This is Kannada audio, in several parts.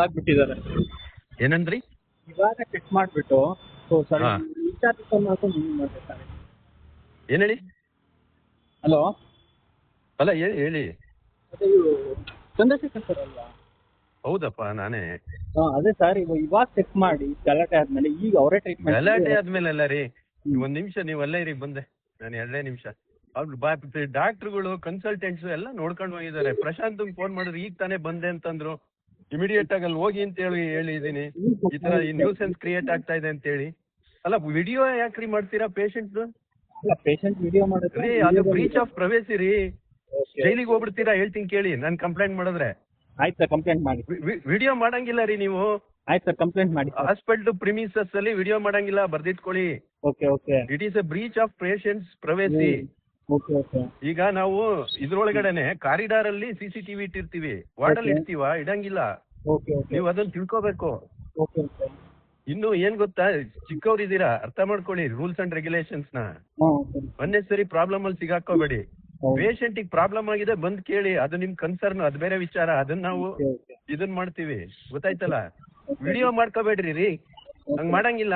ಆಗ್ಬಿಟ್ಟಿದ್ದಾರೆ. ಏನಂದ್ರಿ? ಇವಾಗ ಚೆಕ್ ಮಾಡಿಬಿಟ್ಟು ಸೊ ಸರ್ ಹಾ. ರೀಚಾರ್ಜ್ ಮಾಡ್ಕೊಂಡು ನೀವು ಮಾಡ್ಬೇಕಾದ್ರೆ. ಏನ್ ಹೇಳಿ? ಹಲೋ? ಅಲ್ಲ ಹೇಳಿ ಹೇಳಿ. ಅದೇ ಇವರು ಚಂದ್ರಶೇಖರ್ ಸರ್ ಅಲ್ವಾ? ಹೌದಪ್ಪ ನಾನೇ. ಹಾಂ ಅದೇ ಸರ್ ಇವಾಗ ಇವಾಗ ಚೆಕ್ ಮಾಡಿ ಗಲಾಟೆ ಆದ್ಮೇಲೆ ಈಗ ಅವರೇ ಟ್ರೀಟ್ಮೆಂಟ್ ಗಲಾಟೆ ಆದ್ಮೇಲೆ ಅಲ್ಲ ರೀ ಒಂದ್ ನಿಮಿಷ ನೀವು ಅಲ್ಲೇ ಇರಿ ಬಂದೆ. ನಾನು ಎರಡೇ ನಿಮಿಷ. ಅವ್ರು ಬಾ ಡಾಕ್ಟ್ರುಗಳು ಕನ್ಸಲ್ಟೆಂಟ್ಸ್ ಎಲ್ಲ ನೋಡ್ಕೊಂಡು ಹೋಗಿದ್ದಾರೆ. ಪ್ರಶಾಂತ್ ಫೋನ್ ಮಾಡಿದ್ರು ಈಗ ತಾನೇ ಬಂದೆ ಅಂತಂದ್ರು. ಇಮಿಡಿಯೇಟ್ ಆಗಿ ಅಲ್ಲಿ ಹೋಗಿ ಅಂತ ಹೇಳಿ ಹೇಳಿದೀನಿ ಈ ತರ ಈ ನ್ಯೂಸೆನ್ಸ್ ಕ್ರಿಯೇಟ್ ಆಗ್ತಾ ಇದೆ ಅಂತ ಹೇಳಿ. ಅಲ್ಲ ವಿಡಿಯೋ ಯಾಕ್ರಿ ಮಾಡ್ತೀರಾ ಪೇಷಂಟ್ ಪೇಷಂಟ್ ವಿಡಿಯೋ ಮಾಡಿದ್ರೆ ರೀ ಅದು ಬ್ರೀಚ್ ಆಫ್ ಪ್ರವೇಸಿ ರೀ. ಜೈಲಿಗೆ ಹೋಗ್ಬಿಡ್ತೀರಾ ಹೇಳ್ತೀನಿ ಕೇಳಿ ನಾನು ಕಂಪ್ಲೇಂಟ್ ಮಾಡಿದ್ರೆ. ಆಯ್ತು ಸರ್ ಕಂಪ್ಲೇಂಟ್ ಮಾಡಿ. ವಿಡಿಯೋ ಮಾಡಂಗಿಲ್ಲ ರೀ ನೀವು. ಆಯ್ತಾ ಸರ್ ಕಂಪ್ಲೇಂಟ್ ಮಾಡಿ ಹಾಸ್ಪಿಟಲ್ ಪ್ರಿಮಿಸಸ್ ಅಲ್ಲಿ ವಿಡಿಯೋ ಮಾಡಂಗಿಲ್ಲ ಬರ್ದಿಟ್ಕೊಳ್ಳಿ. Okay okay it is a breach of patients privacy ಈಗ ನಾವು ಇದ್ರೊಳಗಡೆನೆ ಕಾರಿಡಾರ್ ಅಲ್ಲಿ ಸಿಸಿಟಿವಿ ಇಟ್ಟಿರ್ತೀವಿ. ವಾರ್ಡ್ ಅಲ್ಲಿ Okay. ಇಡ್ತೀವ? ಇಡಂಗಿಲ್ಲ. ನೀವು ಅದನ್ನ ತಿಳ್ಕೋಬೇಕು. ಇನ್ನು ಏನ್ ಗೊತ್ತಾ ಚಿಕ್ಕವ್ರಿದ್ದೀರಾ ಅರ್ಥ ಮಾಡ್ಕೊಳ್ಳಿ ರೂಲ್ಸ್ ಅಂಡ್ ರೆಗ್ಯುಲೇಷನ್ಸ್ನ. ಒಂದೇ ಸರಿ ಪ್ರಾಬ್ಲಮ್ ಅಲ್ಲಿ ಸಿಗಾಕೋಬೇಡಿ ಪೇಷಂಟ್ ಪ್ರಾಬ್ಲಮ್ ಆಗಿದೆ ಬಂದ್ ಕೇಳಿ ಅದು ನಿಮ್ ಕನ್ಸರ್ನ್ ಅದ್ ಬೇರೆ ವಿಚಾರ ಅದನ್ನ ನಾವು ಇದನ್ ಮಾಡ್ತೀವಿ. ಗೊತ್ತಾಯ್ತಲ್ಲ? ವಿಡಿಯೋ ಮಾಡ್ಕೋಬೇಡ್ರಿ ರೀ. ಹಂಗ್ ಮಾಡಂಗಿಲ್ಲ.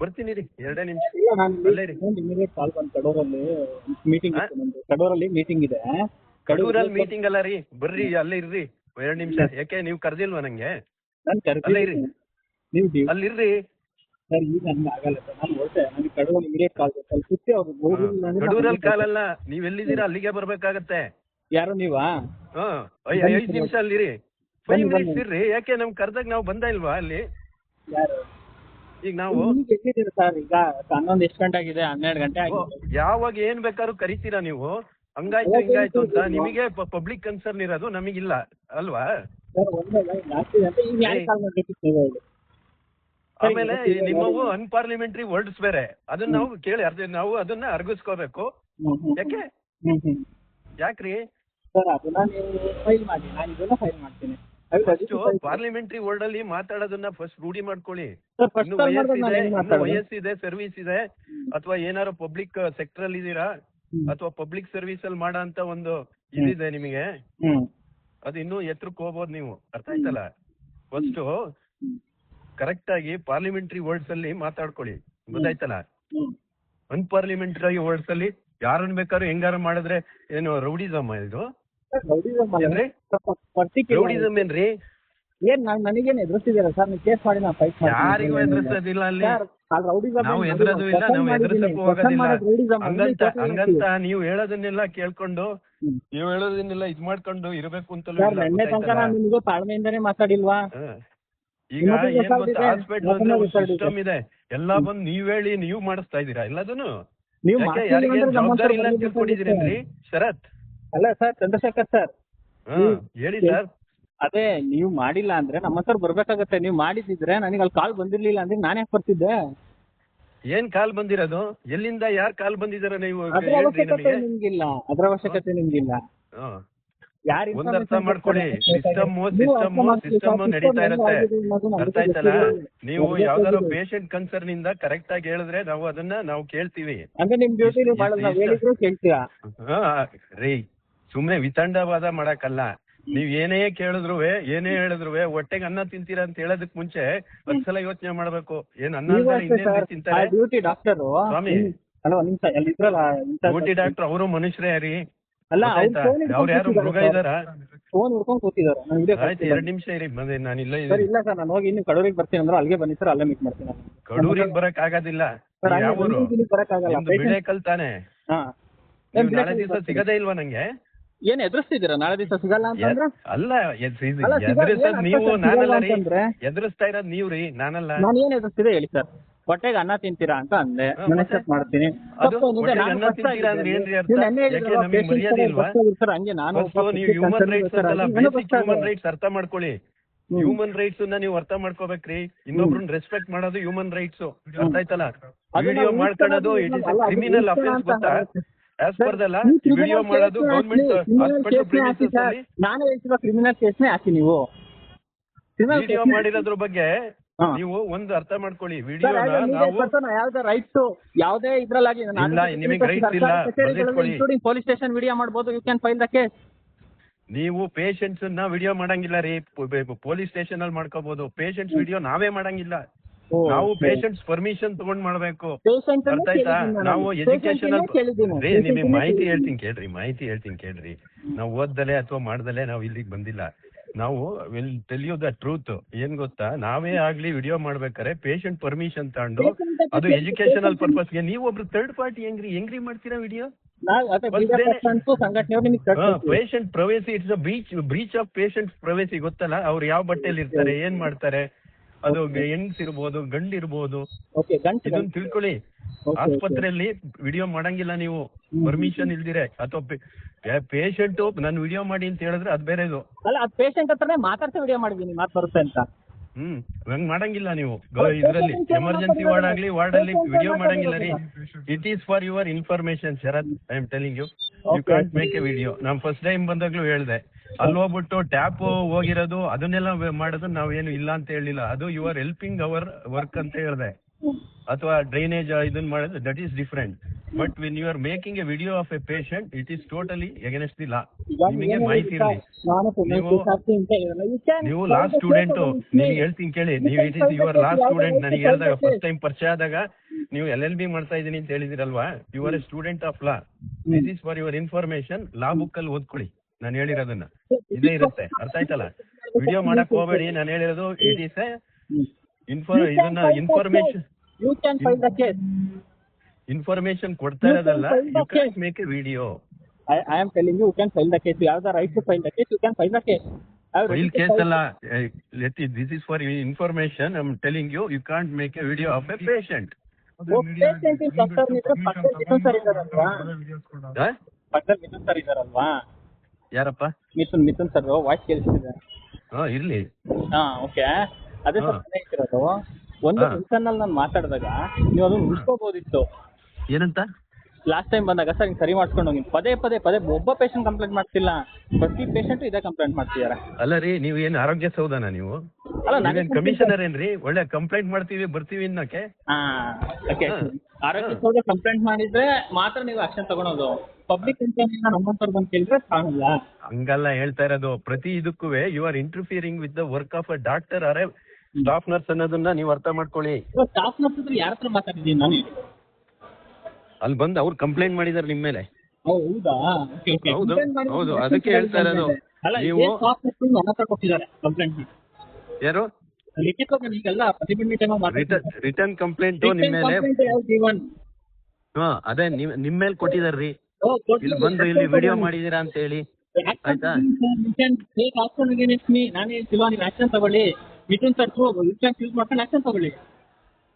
ಬರ್ತೀನಿ ರೀ. ಎರಡೇ ನಿಮಿಷ. ಇಲ್ಲ ನಾನು ಅಲ್ಲೇ ರೀ. ಇಮಿಡಿಯೇಟ್ ಕಾಲ್ ಬಂದು ಕಡೂರಲ್ಲಿ ಮೀಟಿಂಗ್ ಕಡೂರಲ್ಲಿ ಮೀಟಿಂಗ್ ಇದೆ. ಕಡೂರಲ್ಲಿ ಮೀಟಿಂಗ್ ಅಲ್ಲ ರೀ. ಬರ್ರಿ ಅಲ್ಲೇ ಇರ್ರಿ. ಎರಡ್ ನಿಮಿಷ. ಯಾಕೆ ನೀವು ಕರ್ದಿಲ್ವಾ ನಂಗೆ? ನಾನು ಅಲ್ಲೇ ಇರಿ. ಕರೆದಿದ್ದೀನಿ ನೀವು ಡಿ ಅಲ್ಲಿ ಇರ್ರಿ. ಸರ್ ಈಗ ನನ್ಗೆ ಆಗಲ್ಲ ಸರ್. ನಾನು ಹೊರಟೆ. ನನಗೆ ಕಡೂರಲ್ಲಿ ಇಮಿಡಿಯೇಟ್ ಕಾಲ್ ಬೇಕು. ಅಲ್ಲಿ ಸುತ್ತಿ ಅವ್ರು ಗೋರಿಲ್ಲ ಅಂದ್ರೆ ಕಡೂರಲ್ಲಿ ಕಾಲಲ್ಲ. ನೀವ್ ಎಲ್ಲಿದ್ದೀರಾ? ಅಲ್ಲಿಗೆ ಬರ್ಬೇಕಾಗತ್ತೆ. ಯಾರು ನೀವಾ? ಹಾ. ಐ- ಐದ್ ನಿಮಿಷ ಅಲ್ಲಿರಿ. ಫೈವ್ ಬನ್ನಿ, ಮಿನಿಟ್ಸ್ ಬನ್ನಿ. ಇರ್ರಿ. ಯಾಕೆ ನಮ್ ಕರ್ದಾಗ ನಾವು ಬಂದ ಇಲ್ವಾ ಅಲ್ಲಿ? ಯಾರು? ಈಗ ನಾವು ಈಗ ಎಲ್ಲಿದ್ದೀರಾ ಸರ್? ಈಗ ಹನ್ನೊಂದು ಎಷ್ಟು ಗಂಟೆ ಆಗಿದೆ? ಹನ್ನೆರಡು ಗಂಟೆ ಓ, ಆಗಿದೆ. ಯಾವಾಗ ಏನ್ ಬೇಕಾದ್ರೂ ಕರಿತೀರಾ ನೀವು? ಹಂಗಾಯ್ತು ಹಿಂಗಾಯ್ತು ಅಂತ ನಿಮಗೆ ಪಬ್ಲಿಕ್ ಕನ್ಸರ್ನ್ ಇರೋದು ನಮಗಿಲ್ಲ ಅಲ್ವಾ? ಆಮೇಲೆ ನಿಮ್ಮವು. ಅನ್ಪಾರ್ಲಿಮೆಂಟರಿ ವರ್ಡ್ಸ್ ಬೇರೆ. ಅದನ್ನ ನಾವು ಕೇಳಿ ಅರ್ಧ ನಾವು ಅದನ್ನ ಅರ್ಗಿಸ್ಕೋಬೇಕು. ಯಾಕೆ? ಯಾಕ್ರಿ? ಪಾರ್ಲಿಮೆಂಟರಿ ವರ್ಡ್ ಅಲ್ಲಿ ಮಾತಾಡೋದನ್ನ ಫಸ್ಟ್ ರೂಢಿ ಮಾಡ್ಕೊಳ್ಳಿ. ವಯಸ್ಸಿದೆ ಸರ್ವಿಸ್ ಇದೆ ಅಥವಾ ಏನಾರು ಪಬ್ಲಿಕ್ ಸೆಕ್ಟರ್ ಅಲ್ಲಿ ಇದೀರಾ. ಅಥವಾ ಪಬ್ಲಿಕ್ ಸರ್ವಿಸ್ ಅಲ್ಲಿ ಮಾಡೋ ಅಂತ ಒಂದು ಇದಿದೆ ನಿಮಗೆ. ಅದು ಇನ್ನೂ ಎತ್ತರಕ್ಕೆ ಹೋಗ್ಬೋದು ನೀವು. ಅರ್ಥ ಆಯ್ತಲ್ಲ? ಫಸ್ಟ್. ಕರೆಕ್ಟ್ ಆಗಿ ಪಾರ್ಲಿಮೆಂಟರಿ ವರ್ಡ್ಸ್ ಅಲ್ಲಿ ಮಾತಾಡ್ಕೊಳ್ಳಿ. ಗೊತ್ತಾಯ್ತಲ್ಲ? ಆಗಿ ವರ್ಡ್ಸ್ ಅಲ್ಲಿ ಯಾರನ್ನ ಬೇಕಾದ್ರೂ ಹೆಂಗಾರ ಮಾಡಿದ್ರೆ ಏನು ರೌಡಿಸಮ್ ಇದು? ರೌಡಿಸಮ್ ಏನ್ರಿ? ಏನ್ ನಾನ್ ನನಗೇನು ಎದುರಿಸ್ತಿದ್ದೀರಾ ಸರ್? ನೀವು ಕೇಸ್ ಮಾಡಿ ಫೈಟ್ ಯಾರಿಗೂ ಎದುರಿಸೋದಿಲ್ಲ ಅಲ್ಲಿ. ನಾವು ನಾವು ಎದುರೋದು ಇಲ್ಲ ನಾವು ಎದುರಿಸಕ್ಕೂ ಹೋಗೋದಿಲ್ಲ. ಹಂಗಂತ ಹಂಗಂತ ನೀವು ಹೇಳೋದನ್ನೆಲ್ಲ ಕೇಳ್ಕೊಂಡು ನೀವು ಹೇಳೋದನ್ನೆಲ್ಲ ಇದ್ ಮಾಡ್ಕೊಂಡು ಇರಬೇಕು ಅಂತಲೂ ಸರ್ ಇಲ್ಲ, ತನಕ ನಾನು ನಿಮಗೆ ತಾಳ್ಮೆಯಿಂದಾನೇ ಮಾತಾಡಿಲ್ವಾ? ಈಗ ಏನ್ ಗೊತ್ತಾ ಹಾಸ್ಪಿಟಲ್ ಇದೆ. ಸಿಸ್ಟಮ್ ಇದೆ. ಎಲ್ಲಾ ಬಂದ್ ನೀವ್ ಹೇಳಿ ನೀವು ಮಾಡಿಸ್ತಾ ಇದೀರಾ ಎಲ್ಲದನ್ನು? ನೀವು ಜವಾಬ್ದಾರಿ ಇಲ್ಲ ಅಂತ ತಿಳ್ಕೊಂಡಿದ್ದೀರೇನ್ರಿ ಶರತ್? ಅಲ್ಲ ಸರ್ ಚಂದ್ರಶೇಖರ್ ಸರ್. ಹ ಹೇಳಿ ಸರ್. ಅದೇ ನೀವು ಮಾಡಿಲ್ಲ ಅಂದ್ರೆ ನಮ್ಮ ಹತ್ರ ಬರ್ಬೇಕಾಗತ್ತೆ. ನೀವು ಮಾಡಿದ್ರೆ ನನಗೆ ಅಲ್ಲಿ ಕಾಲ್ ಬಂದಿರ್ಲಿಲ್ಲ ಅಂದ್ರೆ ನಾನು ಯಾಕೆ ಬರ್ತಿದ್ದೆ? ಏನ್ ಕಾಲ್ ಬಂದಿರೋದು? ಎಲ್ಲಿಂದ ಯಾರ್ ಕಾಲ್ ಬಂದಿದಾರ ನೀವು ಅದ್ರ ಹೇಳ್ರಿ ಅವಶ್ಯಕತೆ ನಮಗೆ? ನಿಮ್ಗಿಲ್ಲ. ಅದ್ರ ಅವಶ್ಯಕತೆ ನಿಮ್ಗಿಲ್ಲ. ಹ. ಯಾರು ಒಂದ್ ಅರ್ಥ ಮಾಡ್ಕೊಳ್ಳಿ. ಸಿಸ್ಟಮ್ ಸಿಸ್ಟಮ್ ಸಿಸ್ಟಮ್ ನಡೀತಾ ಇರುತ್ತೆ. ಅರ್ಥ ಆಯ್ತಲ್ಲ? ನೀವು ಯಾವ್ದಾದ್ರು ಪೇಷಂಟ್ ಕನ್ಸರ್ನ್ ಇಂದ ಕರೆಕ್ಟ್ ಆಗಿ ಹೇಳಿದ್ರೆ ನಾವು ಅದನ್ನ ನಾವು ಕೇಳ್ತೀವಿ. ಅಂದ್ರೆ ನಿಮ್ ಡ್ಯೂಟಿ ನೀವು ಮಾಡಲ್ಲ. ನಾವ್ ಹೇಳಿದ್ರು ಕೇಳ್ತೀರಾ? ಹಾ ರೀ. ಸುಮ್ನೆ ವಿತಂಡವಾದ ಮಾಡಕ್ಕಲ್ಲ. ನೀವ್ ಏನೇ ಕೇಳಿದ್ರು ಏನೇ ಹೇಳಿದ್ರು ಹೊಟ್ಟೆಗೆ ಅನ್ನ ತಿಂತೀರಾ ಅಂತ ಹೇಳೋದಕ್ ಮುಂಚೆ ಒಂದ್ಸಲ ಸಲ ಯೋಚನೆ ಮಾಡ್ಬೇಕು. ಏನ್ ಅನ್ನ ತಿಂತಾರೆ? ಡ್ಯೂಟಿ ಡಾಕ್ಟರ್ ಸ್ವಾಮಿ. ಡ್ಯೂಟಿ ಡಾಕ್ಟರ್ ಅವರು ಮನುಷ್ಯರೇ ರೀ. ಅಲ್ಲ ಅವ್ರ ಯಾರು ಮೃಗ ಇದಾರ ಫೋನ್ ಹುಡ್ಕೊಂಡು ಕೂತಿದ್ದಾರೆ. ಆಯ್ತು ಎರಡ್ ನಿಮಿಷ ಇರಿ ಬಂದೆ ನಾನು ಇಲ್ಲ ಸರ್ ಇಲ್ಲ ಸರ್ ನಾನು ಹೋಗಿ ಇನ್ನು ಕಡೂರಿಗೆ ಬರ್ತೀನಿ ಅಂದ್ರೆ ಅಲ್ಲಿಗೆ ಬನ್ನಿ ಸರ್ ಅಲ್ಲೇ ಮೀಟ್ ಮಾಡ್ತೀನಿ ಕಡೂರಿಗೆ ಬರಕ್ ಆಗೋದಿಲ್ಲ ಯಾವ ಅಲ್ಲಿ ಆಗಲ್ಲ ಬಿಳೆಕಲ್ ತಾನೆ? ನಾಳೆ ದಿವಸ. ಸಿಗದೇ ಇಲ್ವಾ ನಂಗೆ? ಏನ್ ಎದುರಿಸ್ತಿದ್ದೀರಾ? ನಾಳೆ ದಿವಸ ಸಿಗಲ್ಲ ಅಂತಂದ್ರೆ? ಅಲ್ಲ ಎದ್- ಇದು ಅಲ್ಲ, ಸಿಗಲ್ಲ, ಎದುರಿಸೋದ್ ಏನ್ ನೀವು ಸಿಗಲ್ಲ ನಾನಲ್ಲ ರೀ. ಅಂತಂದ್ರೆ? ಎದುರಿಸ್ತಾ ಇರೋದ್ ನೀವ್ ರೀ ನಾನಲ್ಲ. ನಾನು ಏನ್ ಎದುರಿಸ್ತಿದೆ ಹೇಳಿ ಸರ್. ಹೊಟ್ಟೆಗೆ ಅನ್ನ ತಿಂತೀರಾ ಅಂತ ಅಂದೆ. ಹಾ, ನಾನು ಮತ್ತೆ? accept ಮಾಡ್ತೀನಿ. ಅದು ತಪ್ಪು ನಿಜ, ಹೊಟ್ಟೆಗೆ ನಾನು ಅನ್ನ first ತಿಂತೀರಾ ಅಂದ್ರೆ ಏನ್ರಿ ಅರ್ಥ? ನೀವು ನೆನ್ನೆ ಯಾಕೆ ನಮಗೆ ಮರ್ಯಾದೆ ಇಲ್ವಾ? ಆಗಿರ್ತಾರೆ, ಹಂಗೆ ನಾನು ಫಸ್ಟ್ ಒಬ್ಬ ನೀವು patient ಹ್ಯೂಮನ್ ರೈಟ್ಸ್ ಇರ್ತಾರೆ, ಅಂತಲ್ಲ ನಾನು ಬೇಸಿಕ್ first ಹ್ಯೂಮನ್. ರೈಟ್ಸ್ ಅರ್ಥ ಮಾಡ್ಕೊಳ್ಳಿ. ಹ್ಮ್. ಹ್ಯೂಮನ್ ರೈಟ್ಸ್ನ ನೀವು ಅರ್ಥ ಮಾಡ್ಕೋಬೇಕ್ರಿ ಇನ್ನೊಬ್ರನ್ನ ರೆಸ್ಪೆಕ್ಟ್ ಮಾಡೋದು ಹ್ಯೂಮನ್ ರೈಟ್ಸ್ ಅರ್ಥ ಆಯ್ತಲ್ಲ? ವಿಡಿಯೋ ಮಾಡ್ಕೊಳ್ಳೋದು ಇಟ್ ಇಸ್ ಅಲ್ಲ, ಅದು ಕ್ರಿಮಿನಲ್ ಅಫೆನ್ಸ್ ಅಂತ ಗೊತ್ತಾ. ಆಸ್ ಪರ್ ವಿಡಿಯೋ ಮಾಡೋದು ಹಾಸ್ಪಿಟಲ್ ಅಲ್ಲಿ? ನಾನೇ ಹೇಳ್ತಿರೋ ಕ್ರಿಮಿನಲ್ ಕೇಸ್ನೇ ಹಾಕಿ ನೀವು. ವಿಡಿಯೋ ಮಾಡಿರೋದ್ರ ಬಗ್ಗೆ ನೀವು ಒಂದು ಅರ್ಥ ಮಾಡ್ಕೊಳ್ಳಿ. ವಿಡಿಯೋ ಯಾವ್ದೇ ರೈಟ್ ಯಾವುದೇ ಇದ್ರಲ್ಲಾಗಿ. ಇನ್ಕ್ಲೂಡಿಂಗ್ ಪೊಲೀಸ್ ಸ್ಟೇಷನ್ ವಿಡಿಯೋ ಮಾಡಬಹುದು you can file the case ನೀವು ಪೇಷಂಟ್ಸ್ನ ವಿಡಿಯೋ ಮಾಡಂಗಿಲ್ಲ ರೀ. ಪೊಲೀಸ್ ಸ್ಟೇಷನ್ ಅಲ್ಲಿ ಮಾಡ್ಕೋಬಹುದು ಪೇಷಂಟ್ಸ್ ವಿಡಿಯೋ ನಾವೇ ಮಾಡಂಗಿಲ್ಲ. ನಾವು ಪೇಷಂಟ್ಸ್ ಪರ್ಮಿಷನ್ ತಗೊಂಡ್ ಮಾಡ್ಬೇಕು. ನಾವು ಎಜುಕೇಶನ್ ನಿಮಗೆ ಮಾಹಿತಿ ಹೇಳ್ತೀನಿ ಕೇಳ್ರಿ ಮಾಹಿತಿ ಹೇಳ್ತೀನಿ ಕೇಳ್ರಿ. ನಾವು ಓದ್ದಲೆ ಅಥವಾ ಮಾಡ್ದಲೆ ನಾವು ಇಲ್ಲಿಗೆ ಬಂದಿಲ್ಲ. ನಾವು will tell you the truth ಏನ್ ಗೊತ್ತಾ? ನಾವೇ ಆಗ್ಲಿ ವಿಡಿಯೋ ಮಾಡ್ಬೇಕಾರೆ ಪೇಷಂಟ್ ಪರ್ಮಿಷನ್ ತಗೊಂಡು ಅದು ಎಜುಕೇಶನಲ್ ಪರ್ಪಸ್ಗೆ ನೀವು ಒಬ್ರು ಥರ್ಡ್ ಪಾರ್ಟಿ ಹೆಂಗ್ರಿ? ಹೆಂಗ್ರಿ ಮಾಡ್ತೀರಾ video. Patient privacy it's breach breach of patient privacy ಗೊತ್ತಲ್ಲ? ಅವ್ರು ಯಾವ ಬಟ್ಟೆಲಿ ಇರ್ತಾರೆ ಏನ್ ಮಾಡ್ತಾರೆ? ಅದು ಹೆಂಗ್ಸ್ ಇರ್ಬೋದು. ಗಂಡ್ ಇರ್ಬೋದು ಇದನ್ನ ತಿಳ್ಕೊಳ್ಳಿ. ಆಸ್ಪತ್ರೆಯಲ್ಲಿ ವಿಡಿಯೋ ಮಾಡಂಗಿಲ್ಲ ನೀವು. ಪರ್ಮಿಷನ್ ಇಲ್ದಿರೆ. ಅಥವಾ ಪೇಷಂಟ್ ನಾನು ವಿಡಿಯೋ ಮಾಡಿ ಅಂತ ಹೇಳಿದ್ರೆ ಅದ್ ಬೇರೆದು ಅಲ್ಲ ಅದು ಪೇಷಂಟ್ ಹತ್ರನೇ ಮಾತಾಡ್ತಾ ವಿಡಿಯೋ ಮಾಡಿದೀನಿ ಮಾತು ಬರುತ್ತೆ ಅಂತ. ಹ್ಮ್ ಹಂಗ್ ಮಾಡಂಗಿಲ್ಲ ನೀವು. ಇದ್ರಲ್ಲಿ ಎಮರ್ಜೆನ್ಸಿ ವಾರ್ಡ್ ಆಗ್ಲಿ ವಾರ್ಡ್ ಅಲ್ಲಿ ವಿಡಿಯೋ ಮಾಡಂಗಿಲ್ಲ ರೀ. It is for your information Sharath I am telling you you can't can't make a video non first time ಬಂದಾಗ್ಲೂ ಹೇಳ್ದೆ. ಅಲ್ಲಿ ಹೋಗ್ಬಿಟ್ಟು ಟ್ಯಾಪ್ ಹೋಗಿರೋದು ಅದನ್ನೆಲ್ಲ ಮಾಡೋದು ನಾವೇನು ಇಲ್ಲ ಅಂತ ಹೇಳಿಲ್ಲ. ಅದು you are helping our work ಅಂತ ಹೇಳ್ದೆ. ಅಥವಾ ಡ್ರೈನೇಜ್ ಇದನ್ನ ಮಾಡೋದು that is different but when you are making a video of a patient it is totally against the law ನಿಮಗೆ ಮಾಹಿತಿ ಇರಲಿ. ನೀವು ಲಾಸ್ಟ್ ಸ್ಟೂಡೆಂಟ್ ನೀವು ಹೇಳ್ತೀನಿ ಕೇಳಿ. ನೀವು it is your last student ನನಗೆ ಹೇಳಿದಾಗ ಫಸ್ಟ್ ಟೈಮ್ ಪರಿಚಯ ಆದಾಗ ನೀವು ಎಲ್ ಎಲ್ ಬಿ ಮಾಡ್ತಾ ಇದ್ದೀನಿ ಅಂತ ಹೇಳಿದಿರಲ್ವಾ? You are a student of law this is for your information law book ಅಲ್ಲಿ ಓದ್ಕೊಳ್ಳಿ. ನಾನು ಹೇಳಿರೋದನ್ನ. ಇದೇ ಇರುತ್ತೆ. ಅರ್ಥ ಆಯ್ತಲ್ಲ? ವಿಡಿಯೋ ಮಾಡಕ್ ಹೋಗ್ಬೇಡಿ. ನಾನು ಹೇಳಿರೋದು ಇಟ್ ಈಸ್ ಇನ್ಫಾರ್ ಇದನ್ನ information you can file the case information ಕೊಡ್ತಾ ಇರೋದಲ್ಲ you can make a video I, I am telling you, you can file the case. You have the right to file the case. You can file the case. I have ready file to case file- ಅಲ್ಲ let this is for information I am telling you you can't make a video of a patient oh, patient. Is doctor ಇದ್ರೆ ಪಕ್ಕದಲ್ಲಿ ಮಿಥುನ್ ಸರ್ ಇದಾರಲ್ವಾ ಪಕ್ಕದಲ್ಲಿ ಮಿಥುನ್ ಸರ್ ಇದಾರಲ್ವಾ ಯಾರಪ್ಪ? ಮಿಥುನ್ ಮಿಥುನ್ ಸರ್ ವಾಯ್ಸ್ ಕೇಳಿಸ್ತಿದೆ. ಹಾ ಇರ್ಲಿ. ಹಾ ಓಕೆ ಅದೇ ಸರ್ ಹಾ. ಹೇಳ್ತಿರೋದು ಒಂದು ಹಾ. ಫಂಕ್ಷನ್ ಅಲ್ಲಿ ನಾನು ಮಾತಾಡಿದಾಗ ನೀವು ಅದನ್ನ ಉಳಿಸ್ಕೋಬಹುದಿತ್ತು ಏನಂತ? ಲಾಸ್ಟ್ ಟೈಮ್ ಬಂದಾಗ ಸರ್ ಹಿಂಗೆ ಸರಿ ಮಾಡ್ಕೊಂಡ್ ಹೋಗಿ. ಪದೇ ಪದೇ ಪದೇ ಒಬ್ಬ ಪೇಷಂಟ್ ಕಂಪ್ಲೇಂಟ್ ಮಾಡ್ತಿಲ್ಲ. ಪ್ರತಿ ಪೇಷಂಟ್ ಇದೇ ಕಂಪ್ಲೇಂಟ್ ಮಾಡ್ತಿದ್ದಾರೆ ಅಲ್ಲ ರೀ ನೀವು ಏನು ಆರೋಗ್ಯ ಸೌಧನಾ ನೀವು? ಅಲ್ಲ ನಾನು ಕಮಿಷನರ್ ಏನ್ರಿ? ಒಳ್ಳೆ ಕಂಪ್ಲೇಂಟ್ ಮಾಡ್ತೀವಿ ಬರ್ತೀವಿ ಓಕೆ. ಹಾ. ಆರೋಗ್ಯ ಸೌಧ ಕಂಪ್ಲೇಂಟ್ ಮಾಡಿದ್ರೆ ಮಾತ್ರ ನೀವು ಆಕ್ಷನ್ ತಗೊಳೋದು. ಪಬ್ಲಿಕ್ ಕಂಪ್ಲೇಂಟ್ ನಮ್ಮಂತವ್ರು ಬಂದು ಕೇಳಿದ್ರೆ ಕಾಣಲ್ಲ ಹಂಗಲ್ಲ ಹೇಳ್ತಾ ಇರೋದು. ಪ್ರತಿ ಇದಕ್ಕೂ you are interfering with the work of uh doctor ಅರೆ ಸ್ಟಾಫ್ ನರ್ಸ್ ಅನ್ನೋದನ್ನ ನೀವು ಅರ್ಥ ಮಾಡ್ಕೊಳ್ಳಿ. ಸ್ಟಾಫ್ ನರ್ಸ್ ಹತ್ರ ಯಾರ ಹತ್ರ ಮಾತಾಡಿದ್ದೀನಿ ನಾನು? ಅಲ್ಲಿ ಬಂದು ಅವ್ರು ಕಂಪ್ಲೇಂಟ್ ಮಾಡಿದಾರೆ ನಿಮ್ಮ ಮೇಲೆ. ಹೌದಾ? ಓಕೆ ಓಕೆ ಹೌದು, ಹೌದು, ಅದಕ್ಕೆ ಹೇಳ್ತಾರೆ ಹೇಳ್ತಾ ಇರೋದು. ಅಲ್ಲ ನೀವು- ಇದೇ ಸ್ಟಾಫ್ ನರ್ಸ್ ನನ್ನ ಹತ್ರ ಕೊಟ್ಟಿದ್ದಾರೆ ಕಂಪ್ಲೇಂಟ್ ಯಾರು? ಲಿಖಿತವಾಗಿ ಈಗೆಲ್ಲ ಪ್ರತಿಭಟನೆ ಟೈಮ್ ರಿಟರ್ನ್ ರಿಟರ್ನ್ ಕಂಪ್ಲೇಂಟ್ ನಿಮ್ಮ ಮೇಲೆ ಹಾ ಅದೇ ನಿಮ್ ನಿಮ್ ಮೇಲೆ ಕೊಟ್ಟಿದಾರ್ರಿ. ಇಲ್ಲಿ ಬಂದು ಇಲ್ಲಿ ವಿಡಿಯೋ ಮಾಡಿದೀರಾ ಅಂತ ಹೇಳಿ. ಆಯ್ತಾ? ನಾನೇ ನೀವು ಆಕ್ಷನ್ ತಗೊಳ್ಳಿ. ಮಿಟನ್ ಸರ್ ಯೂಸ್ ಮಾಡ್ಕೊಂಡು ಆಕ್ಷನ್ ತಗೊಳ್ಳಿ.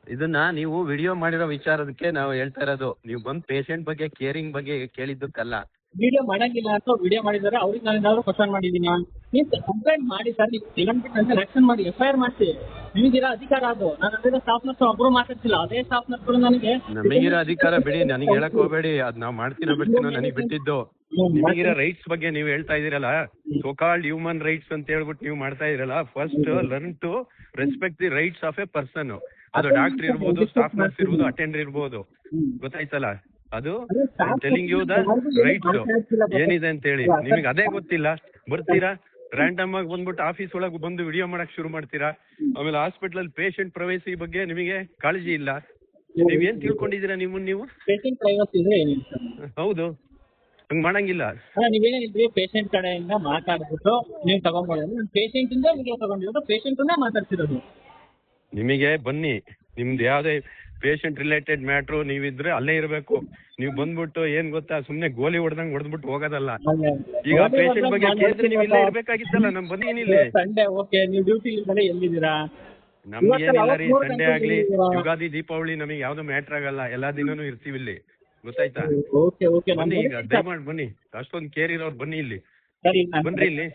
ಇದನ್ನ ನೀವು ವಿಡಿಯೋ ಮಾಡಿರೋ ವಿಚಾರದಕ್ಕೆ ನಾವು ಹೇಳ್ತಾ ಇರೋದು ನೀವು ಬಂದ್ ಪೇಷಂಟ್ ಬಗ್ಗೆ ಕೇರಿಂಗ್ ಬಗ್ಗೆ ಕೇಳಿದ್ದಕ್ಕಲ್ಲ. ವಿಡಿಯೋ ಮಾಡಂಗಿಲ್ಲ ಅಂತ ವಿಡಿಯೋ ಮಾಡಿದ್ದಾರೆ ಅವ್ರಿಗೆ ನಾನು ಏನಾದ್ರು ಕ್ವಶನ್ ಮಾಡಿದೀನಿ ನೀವು ಕಂಪ್ಲೇಂಟ್ ಮಾಡಿ ಸರ್ ನೀವು ಅಂತ ಆಕ್ಷನ್ ಮಾಡಿ ಎಫ್ ಐ ಆರ್ ಮಾಡಿಸಿ ನಿಮಗಿರೋ ಅಧಿಕಾರ ಅದು. ನಾನು ಅದೇ ಸ್ಟಾಫ್ ನರ್ಸ್ ಒಬ್ರು ಮಾತಾಡ್ತಿಲ್ಲ ಅದೇ ಸ್ಟಾಫ್ ನರ್ಸ್ಗಳು ನನಗೆ ನಮಗಿರೋ ಅಧಿಕಾರ ಬಿಡಿ ನನಗೆ ಹೇಳಕ್ ಹೋಗ್ಬೇಡಿ ಅದ್ ನಾವು ಮಾಡ್ತೀನೋ ಬಿಡ್ತೀನೋ ನನಗೆ ಬಿಟ್ಟಿದ್ದು. ನಿಮಗಿರೋ ರೈಟ್ಸ್ ಬಗ್ಗೆ ನೀವು ಹೇಳ್ತಾ ಇದೀರಲ್ಲ ಸೋ ಕಾಲ್ಡ್ ಹ್ಯೂಮನ್ ರೈಟ್ಸ್ ಅಂತ ಹೇಳ್ಬಿಟ್ಟು ನೀವು ಮಾಡ್ತಾ ಇದೀರಲ್ಲ first learn to respect the rights of a person ಅದು ಡಾಕ್ಟರ್ ಇರ್ಬೋದು ಸ್ಟಾಫ್ ನರ್ಸ್ ಇರ್ಬೋದು ಅಟೆಂಡರ್ ಇರ್ಬೋದು. ಗೊತ್ತಾಯ್ತಲ್ಲ? ಅದು ಟೆಲಿಂಗ್ ಯು ದ ರೈಟ್ಸ್ ಏನಿದೆ ಅಂತ ಹೇಳಿ ನಿಮಗೆ ಅದೇ ಗೊತ್ತಿಲ್ಲ? ಬರ್ತೀರಾ? ರ್ಯಾಂಡಮ್ ಆಗಿ ಬಂದ್ಬಿಟ್ಟು ಆಫೀಸ್ ಒಳಗೆ ಬಂದು ವಿಡಿಯೋ ಮಾಡಕ್ ಶುರು ಮಾಡ್ತೀರಾ? ಆಮೇಲೆ ಹಾಸ್ಪಿಟಲ್ ಅಲ್ಲಿ ಪೇಷಂಟ್ ಪ್ರವೇಶಿ ಬಗ್ಗೆ ನಿಮಗೆ ಕಾಳಜಿ ಇಲ್ಲ. ನೀವೇನ್ ತಿಳ್ಕೊಂಡಿದ್ದೀರಾ ನಿಮ್ಮನ್ನ ನೀವು? ಪೇಷಂಟ್ ಪ್ರೈವಸಿ ಇದ್ರೆ ಸರ್. ಹೌದು. ಹಂಗ್ ಮಾಡಂಗಿಲ್ಲ. ನೀವೇನಿದ್ರಿ ಪೇಷಂಟ್ ಕಡೆಯಿಂದ ಮಾತಾಡ್ಬಿಟ್ಟು ನೀವು ತಗೊಂಡ್ಬೋದು ಪೇಷಂಟ್ ಇಂದ ವಿಡಿಯೋ ತಗೊಂಡಿರೋದು ಪೇಷಂಟ್ ಮಾತಾಡ್ತಿರೋದು. ನಿಮಗೆ ಬನ್ನಿ. ನಿಮ್ದು ಯಾವ್ದೇ ಪೇಷಂಟ್ ರಿಲೇಟೆಡ್ ಮ್ಯಾಟ್ರು ನೀವಿದ್ರೆ ಅಲ್ಲೇ ಇರಬೇಕು. ನೀವು ಬಂದ್ಬಿಟ್ಟು ಏನ್ ಗೊತ್ತಾ ಸುಮ್ನೆ ಗೋಲಿ ಹೊಡೆದಂಗ್ ಹೊಡೆದ್ಬಿಟ್ಟು ಹೋಗೋದಲ್ಲ. ಈಗ ಪೇಷಂಟ್ ಬಗ್ಗೆ ಕೇಳಿದ್ರೆ ನೀವು ಇಲ್ಲೇ ಇರ್ಬೇಕಾಗಿತ್ತಲ್ಲ ನಮ್ ಬನ್ನಿ ಏನಿಲ್ಲ ಸಂಡೆ ಓಕೆ ನೀವು ಡ್ಯೂಟಿ ಇಲ್ದಲೆ ಎಲ್ಲಿದ್ದೀರಾ? ನಮ್ಗೆ ಏನಿಲ್ಲ ರೀ ಸಂಡೆ ಆಗ್ಲಿ ಯುಗಾದಿ ದೀಪಾವಳಿ ನಮಗೆ ಯಾವ್ದು ಮ್ಯಾಟ್ರ್ ಆಗಲ್ಲ ಎಲ್ಲಾ ದಿನನೂ ಇರ್ತೀವಿ ಇಲ್ಲಿ. ಗೊತ್ತಾಯ್ತಾ? ಓಕೆ ಓಕೆ ಬನ್ನಿ ಈಗ ದಯಮಾಡಿ ಬನ್ನಿ. ಅಷ್ಟೊಂದು ಕೇರ್ ಇರೋರು ಬನ್ನಿ ಇಲ್ಲಿ. ಬನ್ರಿ ಇಲ್ಲಿ.